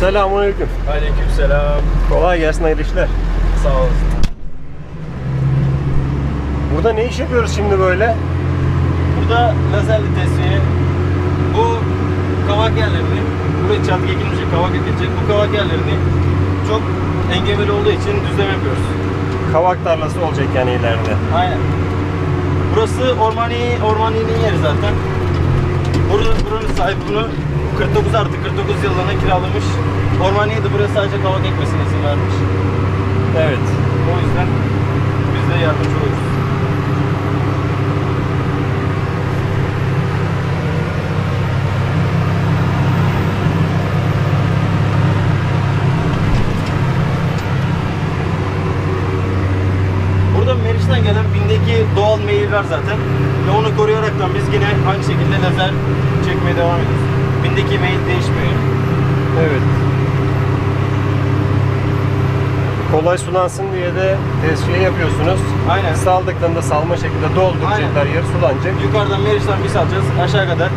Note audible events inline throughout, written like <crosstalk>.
Selamünaleyküm. Aleykümselam. Kolay gelsin hayırlı işler. Sağ olasın. Burada ne iş yapıyoruz şimdi böyle? Burada lazerli tesviye. Bu kavak yerlerini, buraya çatık ekilecek, kavak ekilecek. Bu kavak yerlerini çok engebeli olduğu için düzleme yapıyoruz. Kavak tarlası olacak yani ileride. Aynen. Burası ormani, ormaninin yeri zaten. Burada, buranın sahibi bunu 49 artı 49 yıllarına kiralamış. Ormaniye de buraya sadece kavak ekmesine izin vermiş. Evet. O yüzden biz de yardımcı oluyoruz. Burada Meriç'ten gelen bindeki doğal meyil var zaten. Ve onu koruyaraktan biz yine aynı şekilde lazer çekmeye devam ediyoruz. Bindeki meyil değişmiyor. Evet. Kolay sulansın diye de tesviye yapıyorsunuz. Aynen. Saldıklarında salma şekilde dolduracaklar yer sulanacak. Yukarıdan Meriç'ten bir salacağız. Aşağı kadar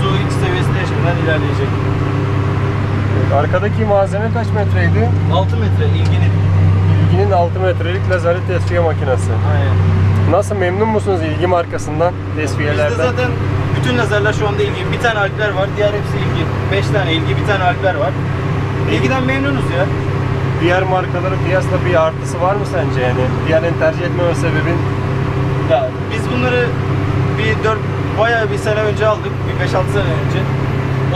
su iç seviyesi değişmeden ilerleyecek. Evet, Arkadaki malzeme kaç metreydi? 6 metre ilginin. İlginin 6 metrelik lazerli tesviye makinesi. Aynen. Nasıl memnun musunuz ilgi markasından, tesviyelerden? Bizde zaten bütün lazerler şu anda ilgi. Bir tane alpler var, diğer hepsi ilgi. 5 tane ilgi, bir tane alpler var. İlgiden memnunuz ya. Diğer markaların piyasada bir artısı var mı sence yani? Diğerlerini tercih etmeme sebebin? Ya biz bunları bir 4 bayağı bir sene önce aldık. Bir 5-6 sene önce.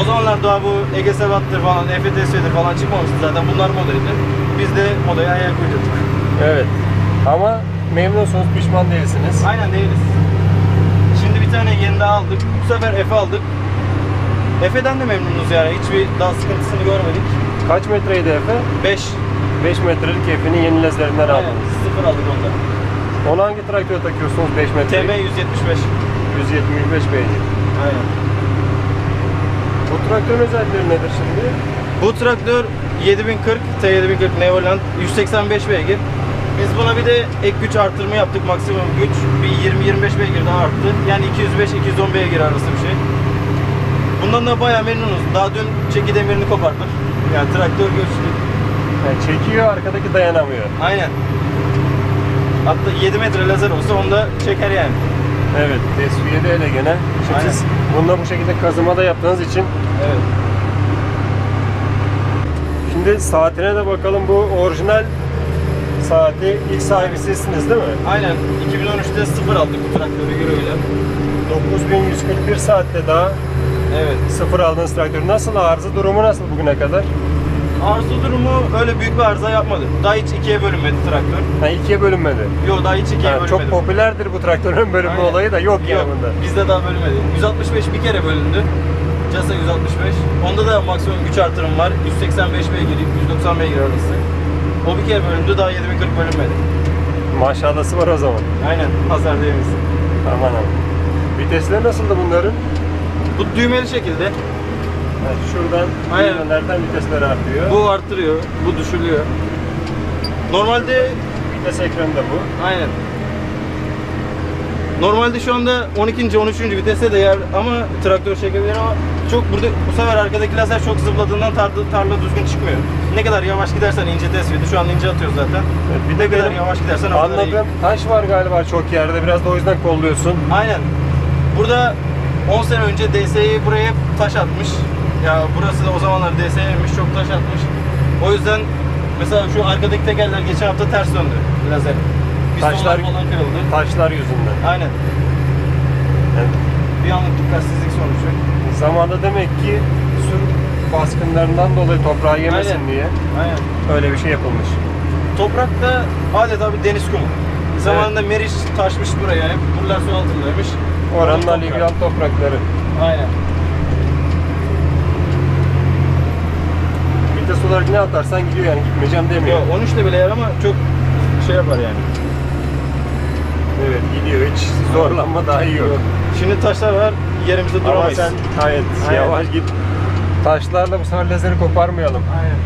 O zamanlar daha bu Ege Sebat'tır falan, EFTS'dir falan çıkmamıştı zaten. Bunlar modaydı. Biz de modaya ayak uydurduk. Evet. Ama memnunsunuz, pişman değilsiniz. Aynen değiliz. Şimdi bir tane yeni daha aldık. Bu sefer Efe aldık. Efe'den de memnunuz yani. Hiçbir daha sıkıntısını görmedik. Kaç metreydi Efe? 5. 5 metrelik Efe'nin yeni lazerinden Aynen. aldınız. Sıfır aldık onda. Onu hangi traktöre takıyorsunuz 5 metre? TB 175. 175 beygir. Aynen. Bu traktörün özellikleri nedir şimdi? Bu traktör 7040 T7040 Neoland 185 beygir. Biz buna bir de ek güç artırma yaptık maksimum güç. Bir 20-25 beygir daha arttı. Yani 205-210 beygir arası bir şey. Bundan da bayağı memnunuz. Daha dün çeki demirini koparttık. Yani traktör güçlü. Yani çekiyor, arkadaki dayanamıyor. Aynen. Hatta 7 metre lazer olsa onu da çeker yani. Evet, tesviye de öyle gene. Şimdi Aynen. siz bununla bu şekilde kazıma da yaptığınız için Evet. Şimdi saatine de bakalım. Bu orijinal saati ilk sahibi sizsiniz değil mi? Aynen. 2013'te sıfır aldık bu traktörü Euro ile. 9141 saatte daha Evet. sıfır aldığınız traktör. Nasıl arıza durumu nasıl bugüne kadar? Arıza durumu öyle büyük bir arıza yapmadı. Daha hiç ikiye bölünmedi traktör. Ha, ikiye bölünmedi. Yok daha hiç ikiye Ha, bölünmedi. çok popülerdir bu traktörün bölünme Aynen. olayı da yok ya bunda. Bizde daha bölünmedi. 165 bir kere bölündü. Casa 165. Onda da maksimum güç artırım var. 185 beygir, 190 beygir arası. O bir kere bölündü, daha 7040 bölünmedi. Maşallahsı var o zaman. Aynen, pazar değiliz. Aman aman. Vitesleri nasıldı bunların? Bu düğmeli şekilde. Ha, şuradan Aynen. düğmelerden vitesleri artıyor. Bu arttırıyor, bu düşürüyor. Normalde vites ekranı da bu. Aynen. Normalde şu anda 12. 13. viteste de yer ama traktör çekebilir ama çok burada bu sefer arkadaki lazer çok zıpladığından tarla, tarla düzgün çıkmıyor. Ne kadar yavaş gidersen ince tespiti şu an ince atıyor zaten. Evet, bir ne de kadar benim yavaş gidersen o kadar iyi. Anladım. Taş var galiba çok yerde. Biraz da o yüzden kolluyorsun. Aynen. Burada 10 sene önce DS'yi buraya hep taş atmış. Ya burası da o zamanlar DS'ymiş çok taş atmış. O yüzden mesela şu arkadaki tekerler geçen hafta ters döndü lazer. Taşlar, Pistonlar falan kırıldı. taşlar yüzünden. Aynen. Yani Bir anlık dikkatsizlik sonucu. zamanda demek ki su baskınlarından dolayı toprağı yemesin Aynen. diye Aynen. öyle bir şey yapılmış. Toprakta adeta bir deniz kumu. Zamanında Meriç taşmış buraya, hep buralar su altındaymış. Oranın Toprak. toprakları. Aynen. Vites olarak ne atarsan gidiyor yani gitmeyeceğim demiyor. Yok 13'te bile yer ama çok şey yapar yani. Evet gidiyor hiç zorlanma daha iyi yok. Şimdi taşlar var, yerimizde Ama duramayız. sen gayet yavaş git. Taşlarla bu sefer lazeri koparmayalım. Aynen.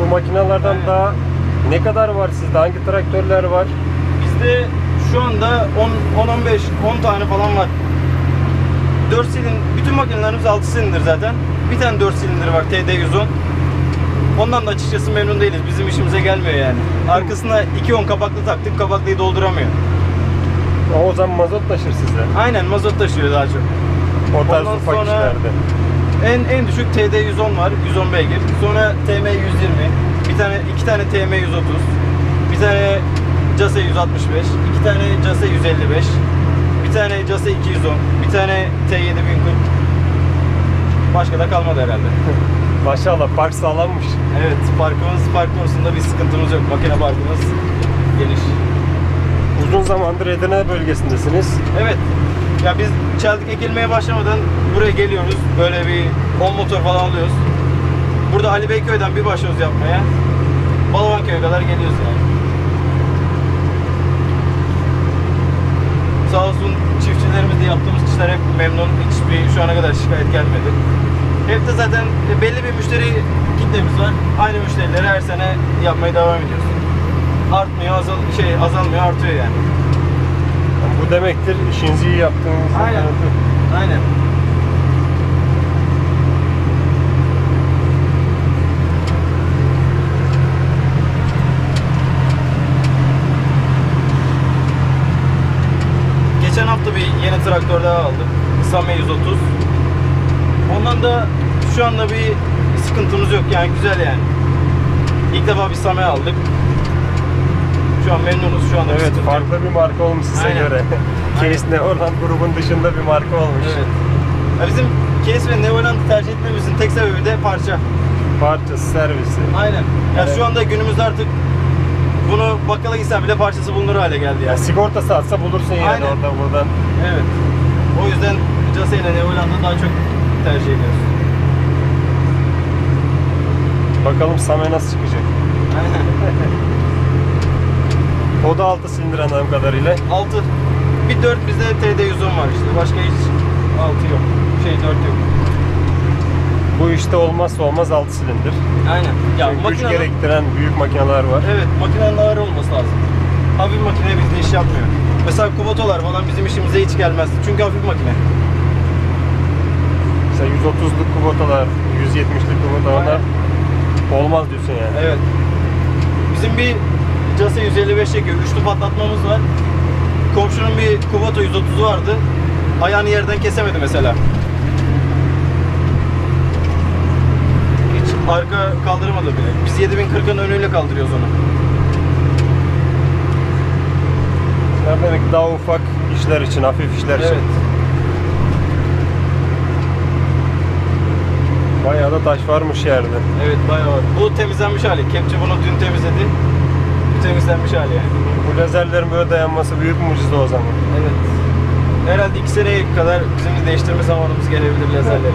Bu makinelerden Aynen. daha ne kadar var sizde? Hangi traktörler var? Bizde şu anda 10 15 10 tane falan var. 4 silin bütün makinelerimiz 6 silindir zaten. Bir tane 4 silindir var TD110. Ondan da açıkçası memnun değiliz. Bizim işimize gelmiyor yani. Arkasına 210 kapaklı taktık. Kapaklıyı dolduramıyor. O zaman mazot taşır size. Aynen mazot taşıyor daha çok. O tarz Ondan ufak sonra- işlerde. En en düşük TD 110 var, 110 beygir. Sonra TM 120, bir tane iki tane TM 130, bir tane CASE 165, iki tane CASE 155, bir tane CASE 210, bir tane T7040. Başka da kalmadı herhalde. <laughs> Maşallah park sağlammış. Evet, parkımız park konusunda bir sıkıntımız yok. Makine parkımız geniş. Uzun zamandır Edirne bölgesindesiniz. Evet. Ya biz çeltik ekilmeye başlamadan buraya geliyoruz. Böyle bir 10 motor falan alıyoruz. Burada Ali Beyköy'den bir başlıyoruz yapmaya. Balavanköy'e kadar geliyoruz yani. Sağ olsun çiftçilerimiz de yaptığımız işler hep memnun. Hiçbir şu ana kadar şikayet gelmedi. Hep de zaten belli bir müşteri kitlemiz var. Aynı müşterileri her sene yapmaya devam ediyoruz. Artmıyor, azal şey azalmıyor, artıyor yani. Bu demektir işinizi iyi yaptığınız Aynen. kanıtı. Aynen. Geçen hafta bir yeni traktör daha aldım. Same 130. Ondan da şu anda bir sıkıntımız yok yani güzel yani. İlk defa bir Same aldık. Şu an memnunuz şu anda. bir Evet yok. farklı bir marka olmuş size Aynen. göre. Case Neoland grubun dışında bir marka olmuş. Evet. Ya bizim Case ve Neoland'ı tercih etmemizin tek sebebi de parça. Parçası, servisi. Aynen. Ya Evet. şu anda günümüzde artık bunu bakkala gitsen bile parçası bulunur hale geldi Ya yani. sigortası atsa bulursun yani Aynen. orada buradan. Evet. O yüzden Case ile Neoland'ı daha çok tercih ediyoruz. Bakalım Same nasıl çıkacak. Aynen. O da 6 silindir anladığım kadarıyla. 6. Bir 4 bizde TD110 var işte. Başka hiç 6 yok. Şey 4 yok. Bu işte olmazsa olmaz 6 silindir. Aynen. Ya Çünkü güç gerektiren büyük makineler var. Evet, makinenin ağır olması lazım. Hafif makine bizde iş yapmıyor. Mesela kubotolar falan bizim işimize hiç gelmez. Çünkü hafif makine. Mesela 130'luk kubotalar, 170'lik kubotalar olmaz diyorsun yani. Evet. Bizim bir CASE 155 çekiyor. Üçlü patlatmamız var. Komşunun bir Kubota 130'u vardı. Ayağını yerden kesemedi mesela. Hiç arka kaldıramadı bile. Biz 7040'ın önüyle kaldırıyoruz onu. Yani demek daha ufak işler için, hafif işler için. Evet. Bayağı da taş varmış yerde. Evet bayağı var. Bu temizlenmiş hali. Kepçe bunu dün temizledi. Temizlenmiş hali yani. Bu lazerlerin böyle dayanması büyük mucize o zaman. Evet. Herhalde iki seneye kadar bizim de değiştirme zamanımız gelebilir lazerleri.